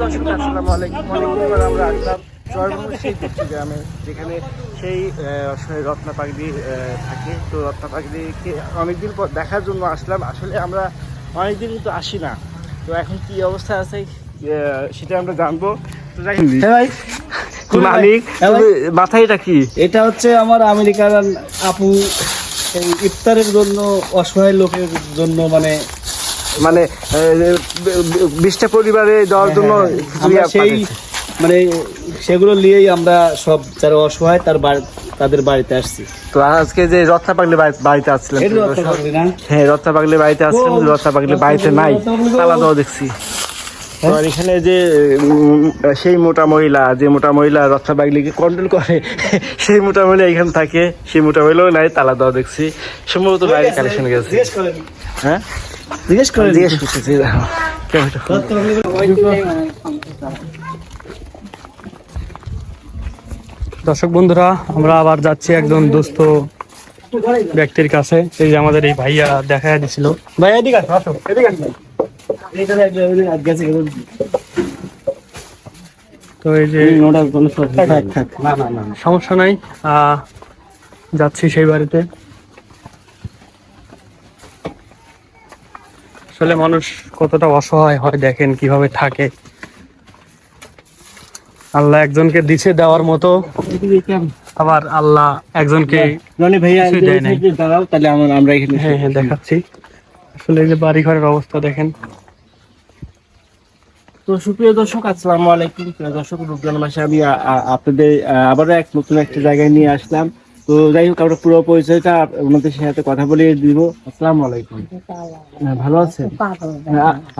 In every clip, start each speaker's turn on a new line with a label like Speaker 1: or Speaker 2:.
Speaker 1: দর্শক আসসালামু আলাইকুম অনেকদিন আমরা আসলাম সেই কুচ্ছি গ্রামে যেখানে সেই রত্না পাগড়ি থাকে তো রত্না পাগড়িকে অনেকদিন পর দেখার জন্য আসলাম আসলে আমরা অনেকদিন তো আসি না তো এখন কি অবস্থা আছে সেটা আমরা জানব তো
Speaker 2: ভাই
Speaker 1: মালিক?
Speaker 2: হ্যাঁ
Speaker 1: মাথায় এটা কি?
Speaker 2: এটা হচ্ছে আমার আমেরিকার আপু ইফতারের জন্য অসহায় লোকের জন্য মানে
Speaker 1: মানে বিশটা পরিবারে দেওয়ার জন্য
Speaker 2: আমরা সেই মানে সেগুলো নিয়েই আমরা সব যারা অসহায় তার তাদের বাড়িতে আসছি।
Speaker 1: তো আজকে যে রত্না পাগলি বাড়ি- বাড়িতে আসছিলাম? হ্যাঁ রত্না পাগলি বাড়িতে আসছিলাম রত্না পাগলি বাড়িতে নাই। দেখছি।
Speaker 2: হ্যাঁ?
Speaker 1: আর এখানে যে সেই মোটা মহিলা যে মোটা মহিলা রত্না পাগলিকে কন্ট্রোল করে সেই মোটা মহিলা এখানে থাকে। সেই মোটা মহিলাও নাই তালা দেওয়া দেখছি। সম্ভবত বাইরে কালেকশন গেছে। হ্যাঁ?
Speaker 2: জিজ্ঞেস করেন।
Speaker 1: জিজ্ঞেস করতেছি ক্যামেরাটা
Speaker 3: দর্শক বন্ধুরা আমরা আবার যাচ্ছি একজন দুস্থ ব্যক্তির কাছে। এই যে আমাদের এই ভাইয়া দেখা দিছিল। ভাই এদিকে আসো আসো এদিকে আসো। তো এই যে
Speaker 2: সমস্যা নেই। না না না না।
Speaker 3: সমস্যা নাই। যাচ্ছি সেই বাড়িতে। আসলে মানুষ কতটা অসহায় হয় দেখেন কীভাবে থাকে। আল্লাহ একজনকে দিছে দেওয়ার মতো আবার আল্লাহ একজনকে হ্যাঁ হ্যাঁ দেখাচ্ছি। আসলে এই যে বাড়ি ঘরের অবস্থা দেখেন।
Speaker 1: তো সুপ্রিয় দর্শক আসসালামু আলাইকুম। প্রিয় দর্শক রূপগান মাসে আমি আপনাদের আবারও এক নতুন একটা জায়গায় নিয়ে আসলাম। তো যাই হোক আমরা পুরো পরিচয়টা ওনাদের সাথে কথা বলে দিব। আসসালামু আলাইকুম। হ্যাঁ, ভালো আছেন?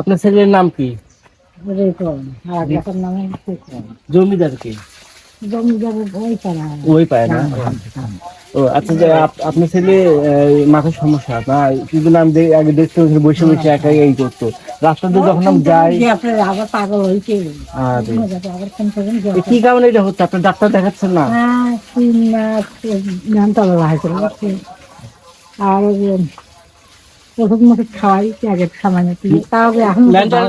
Speaker 1: আপনার ছেলের নাম কি? জমিদার কি? জমিদার ওই পায় না? ও আচ্ছা যে আপ- আপনার ছেলে মাথার সমস্যা না কিন্তু আমি আগে দেখতে বসে বসে একাই এই করতো। রাস্তা দিয়ে যখন আমি যাই
Speaker 4: আবার পাগল হয়েছে
Speaker 1: কি কারণে এটা হচ্ছে? আপনার ডাক্তার দেখাচ্ছেন না?
Speaker 4: হ্যাঁ আর ওষুধ মশুদ খাওয়াই ত্যাগের সামান্য তাও এখন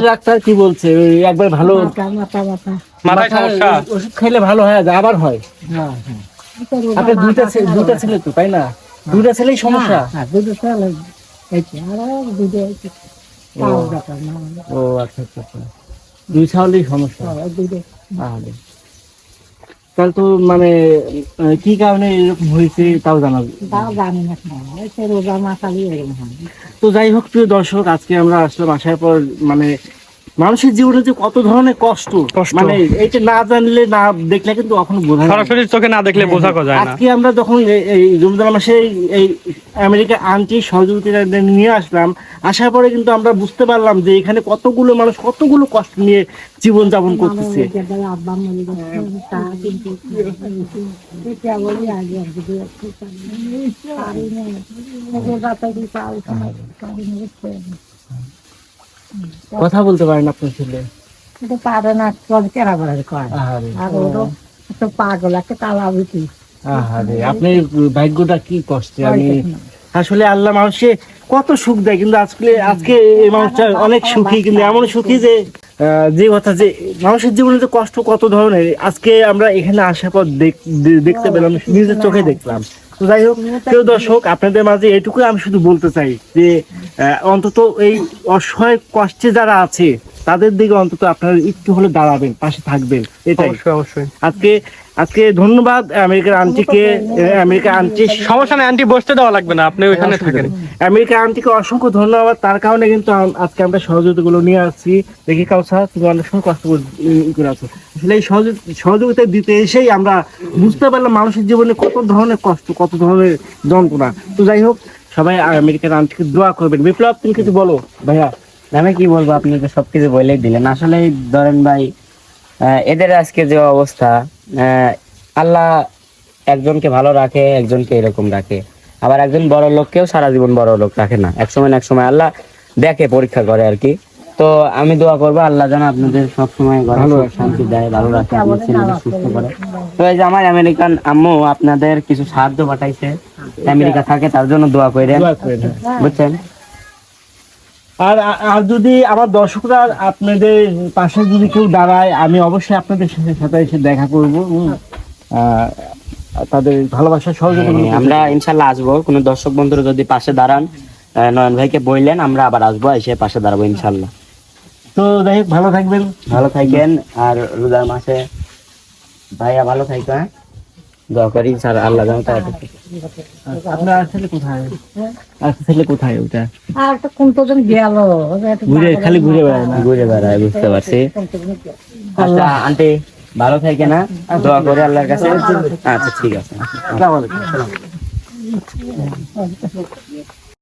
Speaker 1: ডাক্তার কি বলছে? একবার ভালো
Speaker 4: মাথা মাথা মাথা।
Speaker 1: ওষুধ খাইলে ভালো হয় যায় আবার হয়।
Speaker 4: হ্যাঁ হ্যাঁ।
Speaker 1: আপনার দুইটা ছে- দুইটা ছেলে তো তাই না? দুইটা ছেলেই সমস্যা?
Speaker 4: হ্যাঁ দুটো আর দুটো না।
Speaker 1: ও আচ্ছা আচ্ছা আচ্ছা। দুই ছাগলেই সমস্যা।
Speaker 4: ওই
Speaker 1: তাহলে। তো মানে কি কারণে এরকম হয়েছে তাও জানাব
Speaker 4: তাও জানি না রোজা মাসালি এরকম
Speaker 1: তো যাই হোক প্রিয় দর্শক আজকে আমরা আসলাম আসার পর মানে মানুষের জীবনে যে কত ধরনের কষ্ট। মানে এইটা না জানলে না দেখলে কিন্তু কখনো বোঝা
Speaker 3: সরাসরি চোখে না দেখলে বোঝা যায় না।
Speaker 1: আজকে আমরা যখন এই- রমজান মাসে এই- আমেরিকা আন্টি সহযোগিতা নিয়ে আসলাম আসার পরে কিন্তু আমরা বুঝতে পারলাম যে এখানে কতগুলো মানুষ কতগুলো কষ্ট নিয়ে জীবন যাপন করতেছে।
Speaker 4: এটা আগে
Speaker 1: কথা বলতে পারেন আপনার ছেলে?
Speaker 4: কিন্তু পারে না চলে কেনা করে আর ওরও একটা পাগল একটা তালা বুঝি
Speaker 1: আহারে আপনার ভাগ্যটা কি কষ্টে? আমি আসলে আল্লাহ মানুষে কত সুখ দেয় কিন্তু আজকে আজকে এই মানুষটা অনেক সুখী কিন্তু এমন সুখী যে যে কথা যে মানুষের জীবনে যে কষ্ট কত ধরনের আজকে আমরা এখানে আসার পর দেখতে পেলাম নিজের চোখে দেখলাম। তো যাই হোক প্রিয় দর্শক আপনাদের মাঝে এটুকুই আমি শুধু বলতে চাই যে অন্তত এই অসহায় কষ্টে যারা আছে তাদের দিকে অন্তত আপনারা একটু হলে দাঁড়াবেন পাশে থাকবেন এটাই।
Speaker 3: অবশ্যই।
Speaker 1: আজকে আজকে ধন্যবাদ আমেরিকার আন্টিকে আমেরিকা আন্টি
Speaker 3: সমস্যা নেই আন্টি বসতে দেওয়া লাগবে না আপনি ওইখানে থাকেন।
Speaker 1: আমেরিকার আন্টিকে অসংখ্য ধন্যবাদ তার কারণে কিন্তু আজকে আমরা সহযোগিতাগুলো নিয়ে আসছি। দেখি কাউসা তুমি অনেক সময় কষ্ট করে আছো। আসলে এই সহযোগিতা দিতে এসেই আমরা বুঝতে পারলাম মানুষের জীবনে কত ধরনের কষ্ট কত ধরনের যন্ত্রণা। তো যাই হোক সবাই আমেরিকার আন্টিকে দোয়া করবেন। বিপ্লব তুমি কিছু বলো? ভাইয়া।
Speaker 5: আমি কি বলব আপনি তো সবকিছু বলেই দিলেন। আসলে ধরেন ভাই এদের আজকে যে অবস্থা আল্লাহ একজনকে ভালো রাখে একজনকে এরকম রাখে। আবার একজন বড় লোককেও সারা জীবন বড় লোক রাখে না। এক সময় না এক সময় আল্লাহ দেখে পরীক্ষা করে আর কি। তো আমি দোয়া করব আল্লাহ যেন আপনাদের সব সময় ভালো। শান্তি দেয় ভালো রাখে আপনার ছেলেকে সুস্থ করে। তো এই যে আমার আমেরিকান আম্মু আপনাদের কিছু সাহায্য পাঠাইছে। আমেরিকা থাকে তার জন্য দোয়া করে
Speaker 1: দোয়া করে
Speaker 5: বুঝছেন?
Speaker 1: আর আর- যদি আমার দর্শকরা আপনাদের পাশে যদি কেউ দাঁড়ায় আমি অবশ্যই আপনাদের সাথে সাথে এসে দেখা করব তাদের ভালোবাসা সহযোগিতা
Speaker 5: হ্যাঁ, আমরা ইনশাল্লাহ আসব। কোনো দর্শক বন্ধুরা যদি পাশে দাঁড়ান নয়ন ভাইকে বললেন আমরা আবার আসব এসে পাশে দাঁড়াবো ইনশাল্লাহ।
Speaker 1: তো যাই ভালো থাকবেন।
Speaker 5: ভালো থাকেন আর রোজার মাসে ভাইয়া ভালো থাকবে হ্যাঁ দোয়া করি স্যার আল্লাহ যেন তাড়াতাড়ি
Speaker 1: আপনার আসলে কোথায়? আসলে কোথায় ওটা?
Speaker 4: আর একটা কোন তো জন গেল
Speaker 1: ঘুরে খালি ঘুরে বেড়ায় না?
Speaker 5: ঘুরে বেড়ায় বুঝতে পারছি। আচ্ছা আন্টি ভালো থাকে না? দোয়া করে আল্লাহর কাছে। আচ্ছা ঠিক আছে।
Speaker 1: আসসালামু আলাইকুম।